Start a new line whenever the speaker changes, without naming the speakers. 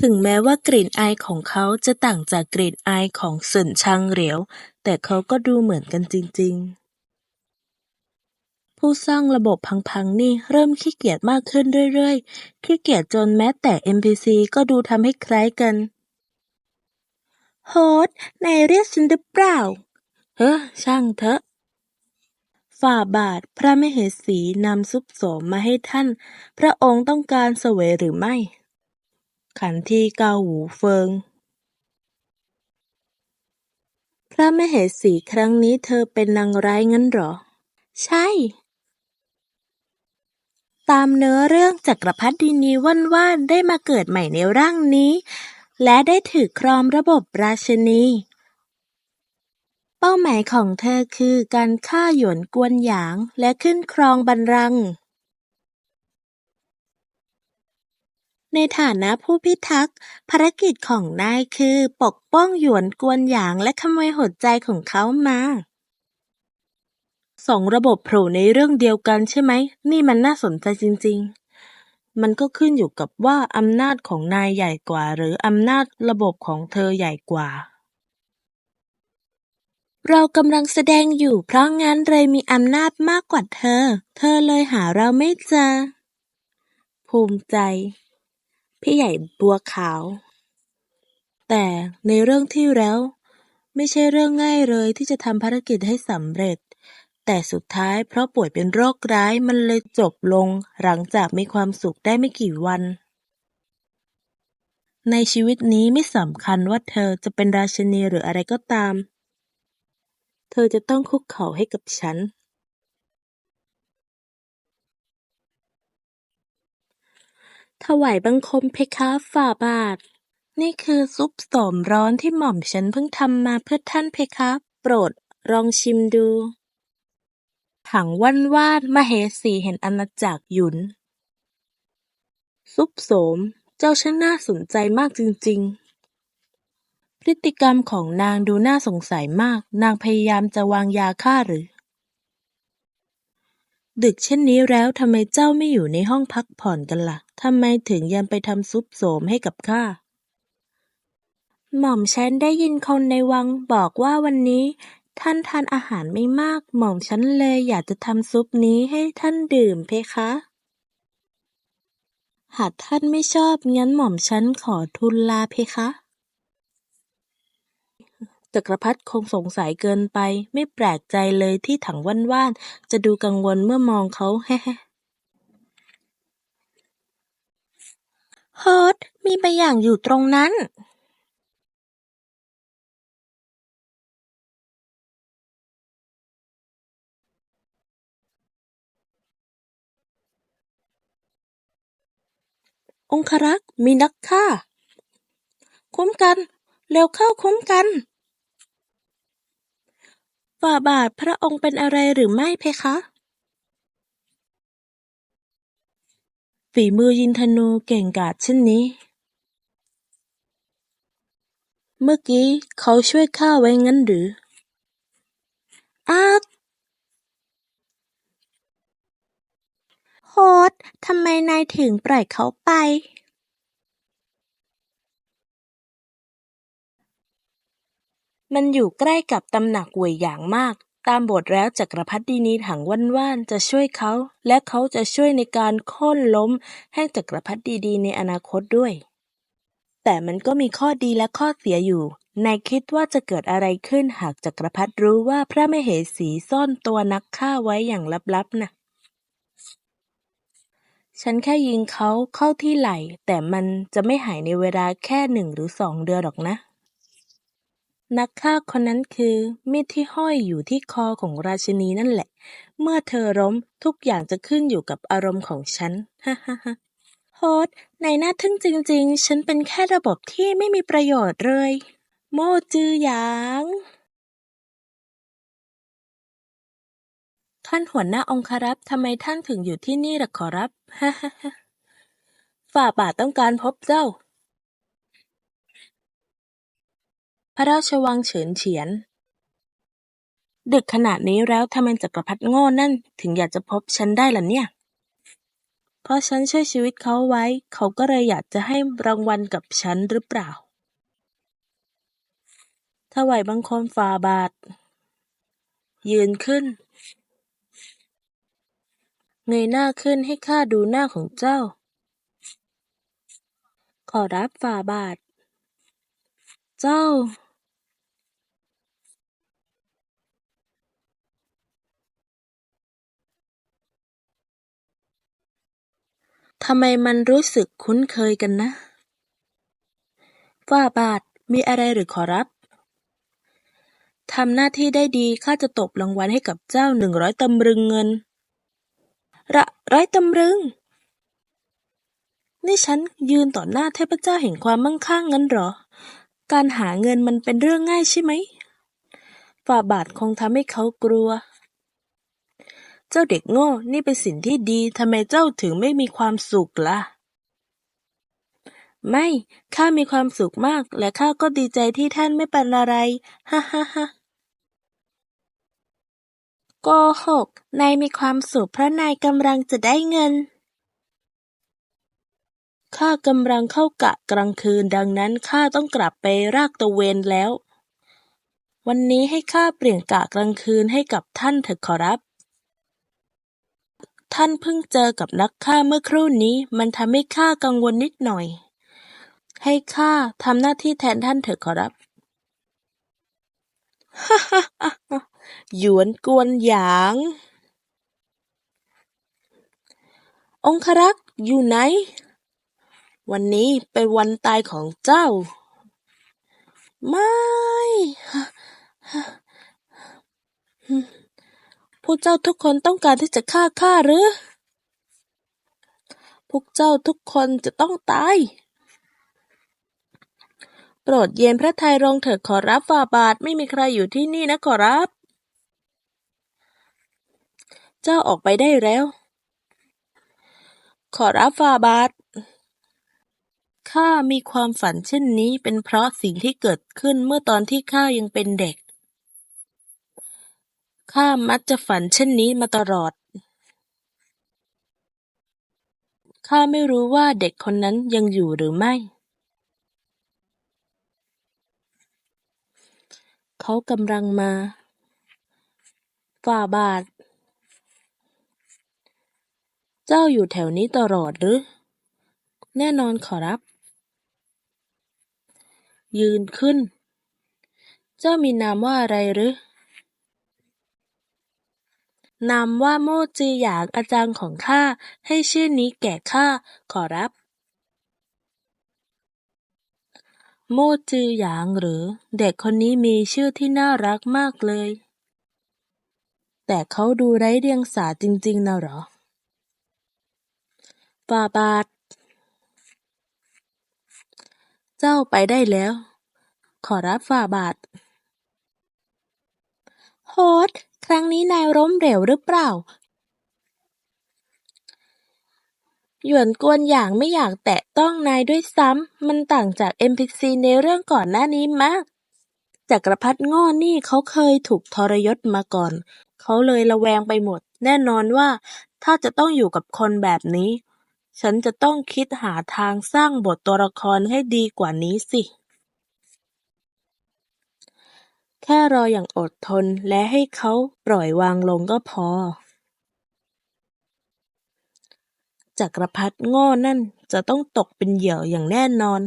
ถึงแม้ว่ากลิ่นอายของเขาจะต่างจากกลิ่นอายของเซินชางเหลียว แต่เขาก็ดูเหมือนกันจริง ๆ ผู้สร้างระบบพังๆนี่เริ่มขี้เกียจมากขึ้นเรื่อยๆ ขี้เกียจจนแม้แต่ NPC ก็ดูทำให้คล้ายกัน โฮสต์นายเรียกฉันหรือเปล่า เฮ้อช่างเถอะฝ่าบาทพระมเหสีนำซุปโสมมาให้ท่าน พระองค์ต้องการเสวยหรือไม่ ขันทีเกาหูเฟิง พระมเหสีครั้งนี้เธอเป็นนางร้ายงั้นเหรอ ใช่ ตามเนื้อเรื่องจักรพรรดินีว่านว่านได้มาเกิดใหม่ในร่างนี้ และได้ถือครองระบบราชนีเป้าหมายของเธอคือการฆ่าหยวนกวนหยางและขึ้นครองบัลลังก์ ในฐานะผู้พิทักษ์ ภารกิจของนายคือปกป้องหยวนกวนหยางและขโมยหัวใจของเขามาสองระบบโผล่ในเรื่องเดียวกันใช่ไหม นี่มันน่าสนใจจริง ๆ มันก็ขึ้นอยู่กับว่าอำนาจของนายใหญ่กว่า หรืออำนาจระบบของเธอใหญ่กว่า เรากำลังแสดงอยู่ เพราะงั้นเลยมีอำนาจมากกว่าเธอ เธอเลยหาเราไม่เจอ ภูมิใจ พี่ใหญ่บัวขาว แต่ในเรื่องที่แล้ว ไม่ใช่เรื่องง่ายเลยที่จะทำภารกิจให้สำเร็จ แต่สุดท้ายเพราะป่วยเป็นโรคร้ายมันเลยจบลงหลังจากมีความสุขได้ไม่กี่วัน ในชีวิตนี้ไม่สำคัญว่าเธอจะเป็นราชินีหรืออะไรก็ตาม เธอจะต้องคุกเข่าให้กับฉัน ถวายบังคมเพคะฝ่าบาท นี่คือซุปโสมร้อนที่หม่อมฉันเพิ่งทำมาเพื่อท่านเพคะ โปรดลองชิมดู ถังว่านวาดมเหสีแห่งอาณาจักรหยุน ซุปโสม เจ้าช่างน่าสนใจมากจริง ๆพฤติกรรมของนางดูน่าสงสัยมาก นางพยายามจะวางยาฆ่าหรือ ดึกเช่นนี้แล้วทำไมเจ้าไม่อยู่ในห้องพักผ่อนกันล่ะ ทำไมถึงยังไปทำซุปโสมให้กับข้า หม่อมฉันได้ยินคนในวังบอกว่าวันนี้ ท่านทานอาหารไม่มาก หม่อมฉันเลยอยากจะทำซุปนี้ให้ท่านดื่มเพคะ หากท่านไม่ชอบงั้นหม่อมฉันขอทูลลาเพคะ จักรพรรดิคงสงสัยเกินไป ไม่แปลกใจเลยที่ถังว่านว่านจะดูกังวลเมื่อมองเขา แฮะแฮะฮสต์มีบางอย่างอยู่ตรงนั้นองครักษ์มีนักฆ่า คุ้มกัน เร็วเข้าคุ้มกัน ฝ่าบาทพระองค์เป็นอะไรหรือไม่เพคะ ฝีมือยิงธนูเก่งกาจเช่นนี้ เมื่อกี้เขาช่วยข้าไว้งั้นหรืออาโฮสต์ทำไมนายถึงปล่อยเขาไป มันอยู่ใกล้กับตำหนักเหวยหยางมาก ตามบทแล้วจักรพรรดินีถังว่านว่านจะช่วยเขา และเขาจะช่วยในการโค่นล้มแห่งจักรพรรดิดีในอนาคตด้วย แต่มันก็มีข้อดีและข้อเสียอยู่นายคิดว่าจะเกิดอะไรขึ้นหากจักรพรรดิรู้ว่าพระมเหสีซ่อนตัวนักฆ่าไว้อย่างลับๆน่ะฉันแค่ยิงเขาเข้าที่ไหล่ แต่มันจะไม่หายในเวลาแค่หนึ่งหรือสองเดือนหรอกนะ นักฆ่าคนนั้นคือมีดที่ห้อยอยู่ที่คอของราชินีนั่นแหละ เมื่อเธอล้ม ทุกอย่างจะขึ้นอยู่กับอารมณ์ของฉัน ฮ่าฮ่าฮ่าโฮสต์นายน่าทึ่งจริง ๆ ฉันเป็นแค่ระบบที่ไม่มีประโยชน์เลย โม่จือหยางท่านหัวหน้าองครักษ์ทำไมท่านถึงอยู่ที่นี่ล่ะขอรับ ฮ่าฮ่าฮ่าฝ่าบาทต้องการพบเจ้า พระราชวังเฉินเฉียน ดึกขนาดนี้แล้วทำไมจักรพรรดิโง่นั่นถึงอยากจะพบฉันได้ล่ะเนี่ย เพราะฉันช่วยชีวิตเขาไว้ เขาก็เลยอยากจะให้รางวัลกับฉันหรือเปล่า ถวายบังคมฝ่าบาท ยืนขึ้น เงยหน้าขึ้นให้ข้าดูหน้าของเจ้า ขอรับฝ่าบาท เจ้า ทำไมมันรู้สึกคุ้นเคยกันนะ ฝ่าบาท มีอะไรหรือขอรับทำหน้าที่ได้ดีข้าจะตบรางวัลให้กับเจ้าหนึ่งร้อยตำลึงเงิน ระร้อยตำลึง นี่ฉันยืนต่อหน้าเทพเจ้าแห่งความมั่งคั่งงั้นหรอ การหาเงินมันเป็นเรื่องง่ายใช่ไหมฝ่าบาทคงทำให้เขากลัว เจ้าเด็กโง่ นี่เป็นสิ่งที่ดี ทำไมเจ้าถึงไม่มีความสุขล่ะ ไม่ ข้ามีความสุขมาก และข้าก็ดีใจที่ท่านไม่เป็นอะไร ฮ่าฮ่าฮ่าโกหก นายมีความสุขเพราะนายกำลังจะได้เงิน ข้ากำลังเข้ากะกลางคืนดังนั้นข้าต้องกลับไปรากตะเวนแล้ว วันนี้ให้ข้าเปลี่ยนกะกลางคืนให้กับท่านเถิดขอรับ ท่านเพิ่งเจอกับนักฆ่าเมื่อครู่นี้ มันทำให้ข้ากังวลนิดหน่อย ให้ข้าทำหน้าที่แทนท่านเถิดขอรับฮ่าฮ่าฮ่าฮ่าหยวนกวนหยาง องครักษ์อยู่ไหน วันนี้เป็นวันตายของเจ้า ไม่ฮ่าฮ่าฮึ พวกเจ้าทุกคนต้องการที่จะฆ่าข้าหรือ พวกเจ้าทุกคนจะต้องตาย โปรดเย็นพระทัยลงเถิดขอรับฝ่าบาทไม่มีใครอยู่ที่นี่นะขอรับ เจ้าออกไปได้แล้ว ขอรับฝ่าบาทข้ามีความฝันเช่นนี้เป็นเพราะสิ่งที่เกิดขึ้นเมื่อตอนที่ข้ายังเป็นเด็ก ข้ามักจะฝันเช่นนี้มาตลอด ข้าไม่รู้ว่าเด็กคนนั้นยังอยู่หรือไม่ เขากำลังมา ฝ่าบาท เจ้าอยู่แถวนี้ตลอดหรือ แน่นอนขอรับ ยืนขึ้น เจ้ามีนามว่าอะไรหรือ นามว่าโม่จือหยางอาจารย์ของข้าให้ชื่อนี้แก่ข้า ขอรับ โม่จือหยางหรือ เด็กคนนี้มีชื่อที่น่ารักมากเลย แต่เขาดูไร้เดียงสาจริง ๆนะหรอฝ่าบาท เจ้าไปได้แล้ว ขอรับฝ่าบาทโฮสต์ ครั้งนี้นายล้มเหลวหรือเปล่า หยวนกวนหยางไม่อยากแตะต้องนายด้วยซ้ำ มันต่างจาก NPC ในเรื่องก่อนหน้านี้มากจักรพรรดิง่นี่เขาเคยถูกทรยศมาก่อน เขาเลยระแวงไปหมด แน่นอนว่า ถ้าจะต้องอยู่กับคนแบบนี้ ฉันจะต้องคิดหาทางสร้างบทตัวละครให้ดีกว่านี้สิ แค่รออย่างอดทนและให้เขาปล่อยวางลงก็พอ จักรพรรดิโง่นั่นจะต้องตกเป็นเหยื่ออย่างแน่นอน